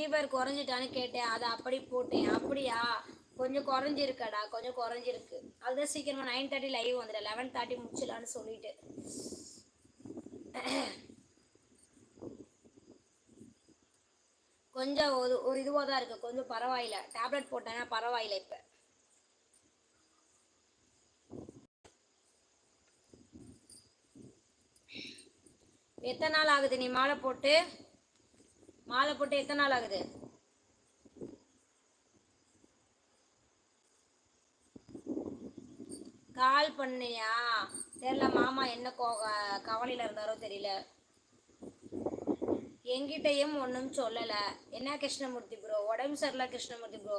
Fever குறைஞ்சிட்டான்னு கேட்டேன். அதை அப்படி போட்டேன். அப்படியா? கொஞ்சம் குறைஞ்சிருக்கடா. கொஞ்சம் குறைஞ்சிருக்கு. அதுதான் சீக்கிரமா நைன் தேர்ட்டி லைவ் வந்துடும் லெவன் தேர்ட்டி முடிச்சிடலான்னு சொல்லிட்டு. கொஞ்சம் ஒரு ஒரு இதுவாக தான் இருக்கு. கொஞ்சம் பரவாயில்ல. டேப்லெட் போட்டேன்னா பரவாயில்ல இப்போ. எத்தனை நாள் ஆகுது நீ மாலை போட்டு? மாலை போட்டு எத்தனை நாள் ஆகுது? கால் பண்ணியா? தெரியல மாமா என்ன கோ கவலையில் இருந்தாரோ தெரியல. என்கிட்டயும் ஒன்றும் சொல்லலை. என்ன கிருஷ்ணமூர்த்தி ப்ரோ உடம்பு சரியில்ல கிருஷ்ணமூர்த்தி ப்ரோ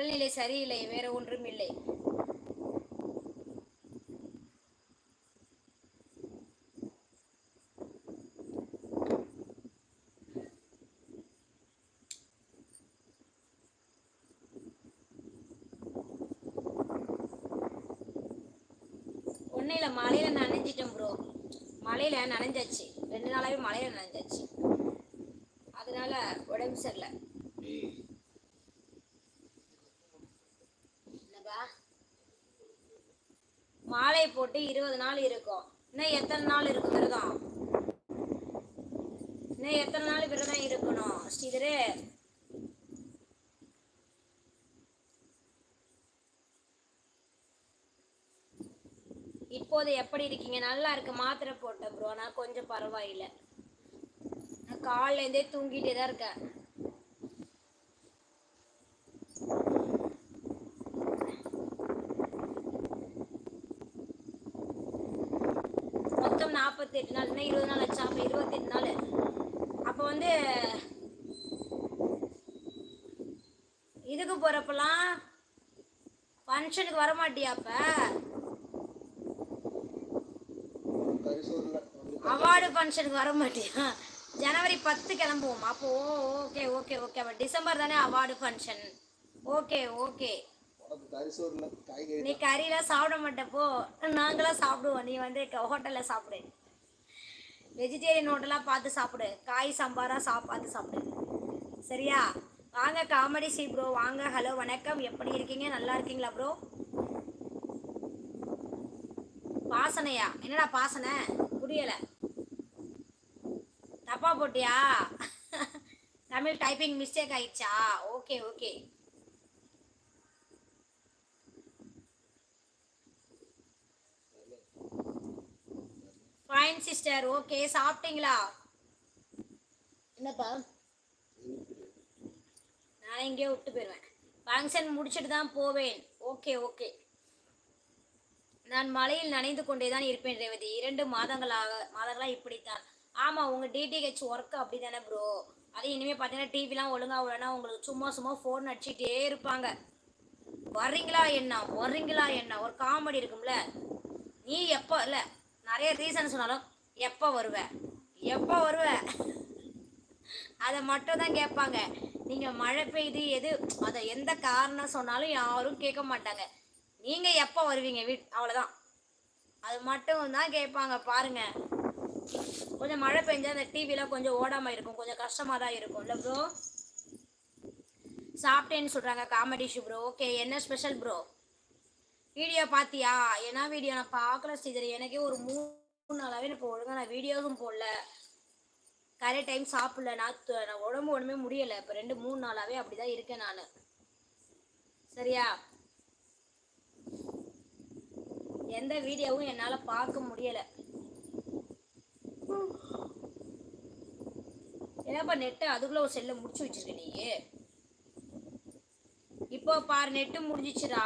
உடல்நிலை சரியில்லை வேற ஒன்றும் இல்லை. ஒன்றும் இல்லை மழையில் நனைஞ்சிட்டேன் ப்ரோ மழையில் நனைஞ்சாச்சு. ரெண்டு நாளாவே மழையில் நனைஞ்சாச்சு. அதனால உடம்பு சரியில்லை. மாலை போட்டு இருபது நாள் இருக்கும். இன்னும் எத்தனை நாள் இருக்கு விரதம் இன்னும் எத்தனை நாள் விரதம் இருக்கணும்? ஸ்ரீதரே. இப்போது எப்படி இருக்கீங்க? நல்லா இருக்கு. மாத்திரை போட்டேன் ப்ரோ நான் கொஞ்சம் பரவாயில்லை. நான் காலையிலேருந்தே தூங்கிட்டே தான் இருக்கேன். மொத்தம் நாற்பத்தெட்டு நாள் இன்னும் இருபது நாள் ஆச்சு அப்போ இருபத்தெட்டு நாள் அப்போ வந்து இதுக்கு போகிறப்பெல்லாம் ஃபங்க்ஷனுக்கு வர மாட்டியா அப்போ அவார்டு ஃபங்க்ஷனுக்கு வர மாட்டியா ஜனவரி பத்து கிளம்புவோம் அப்போ ஓகே ஓகே ஓகே அப்போ டிசம்பர் தானே அவார்டு ஃபங்க்ஷன் ஓகே ஓகே நீ கறியெல்லாம் சாப்பிட மாட்டப்போ நாங்களாம் சாப்பிடுவோம். நீ வந்து ஹோட்டலில் சாப்பிடு. வெஜிடேரியன் ஹோட்டலாக பார்த்து சாப்பிடு. காய் சாம்பாராக சா பார்த்து சாப்பிடு. சரியா? வாங்க காமெடி சி ப்ரோ வாங்க ஹலோ வணக்கம். எப்படி இருக்கீங்க? நல்லா இருக்கீங்களா ப்ரோ பாசனையா என்னடா பாசனை புரியலை. தப்பா போட்டியா? தமிழ் டைப்பிங் மிஸ்டேக் ஆயிடுச்சா? Okay okay fine sister okay சாப்பிட்டீங்களா? என்னப்பா? நான் எங்கேயோ விட்டு போயிடுவேன் ஃபங்க்ஷன் முடிச்சுட்டு தான் போவேன். ஓகே ஓகே நான் மழையில் நனைந்து கொண்டே தான் இருப்பேன் ரேவதி. இரண்டு மாதங்களாக மாதங்களாக இப்படித்தான். ஆமாம் உங்கள் டிடிஹெச் ஒர்க் அப்படி தானே ப்ரோ அது இனிமேல் பார்த்தீங்கன்னா டிவிலாம் ஒழுங்காக விடனா உங்களுக்கு சும்மா சும்மா ஃபோன் அடிச்சுட்டே இருப்பாங்க. வர்றீங்களா என்ன? வர்றீங்களா என்ன? ஒரு காமெடி இருக்கும்ல. நீ எப்போ இல்லை நிறைய ரீசன் சொன்னாலும் எப்போ வருவ? எப்போ வருவ? அதை மட்டும் தான் கேட்பாங்க. நீங்கள் மழை பெய்யுது எது அதை எந்த காரணம் சொன்னாலும் யாரும் கேட்க மாட்டாங்க. நீங்கள் எப்போ வருவீங்க வீட் அவ்வளோதான் அது மட்டும் தான் கேட்பாங்க பாருங்கள் கொஞ்சம் மழை பெஞ்சால் அந்த டிவிலாம் கொஞ்சம் ஓடாமல் இருக்கும். கொஞ்சம் கஷ்டமாக தான் இருக்கும். இல்லை ப்ரோ சாப்பிட்டேன்னு சொல்கிறாங்க காமெடி ஷூ ப்ரோ ஓகே என்ன ஸ்பெஷல் ப்ரோ வீடியோ பார்த்தியா என்ன வீடியோ நான் பார்க்கல ஸ்ரீதர். எனக்கே ஒரு மூணு நாளாகவே எனக்கு ஒழுங்கா நான் வீடியோவும் போடல. கரெக்ட் டைம் சாப்பிடல. நான் நான் உடம்பு ஒன்றுமே முடியலை. இப்போ ரெண்டு மூணு நாளாகவே அப்படி தான் இருக்கேன் நான். சரியா? எந்த வீடியோவும் என்னால் பார்க்க முடியலை. என்னப்பா நெட்டை? அதுக்குள்ள ஒரு செல்லை முடிச்சு வச்சிருக்க நீ இப்போ பாரு நெட்டு முடிஞ்சிச்சுடா.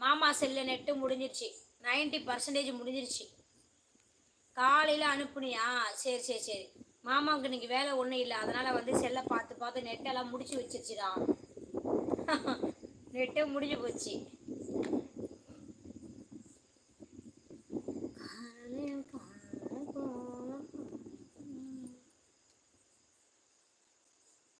மாமா செல்ல நெட்டு முடிஞ்சிருச்சு. 90% பர்சன்டேஜ் முடிஞ்சிருச்சு. காலையில் அனுப்புனியா? சரி சரி சரி. மாமாவுக்கு இன்றைக்கி வேலை ஒன்றும் இல்லை. அதனால் வந்து செல்லை பார்த்து பார்த்து நெட்டெல்லாம் முடிச்சு வச்சிருச்சுடா. நெட்டு முடிஞ்சு போச்சு.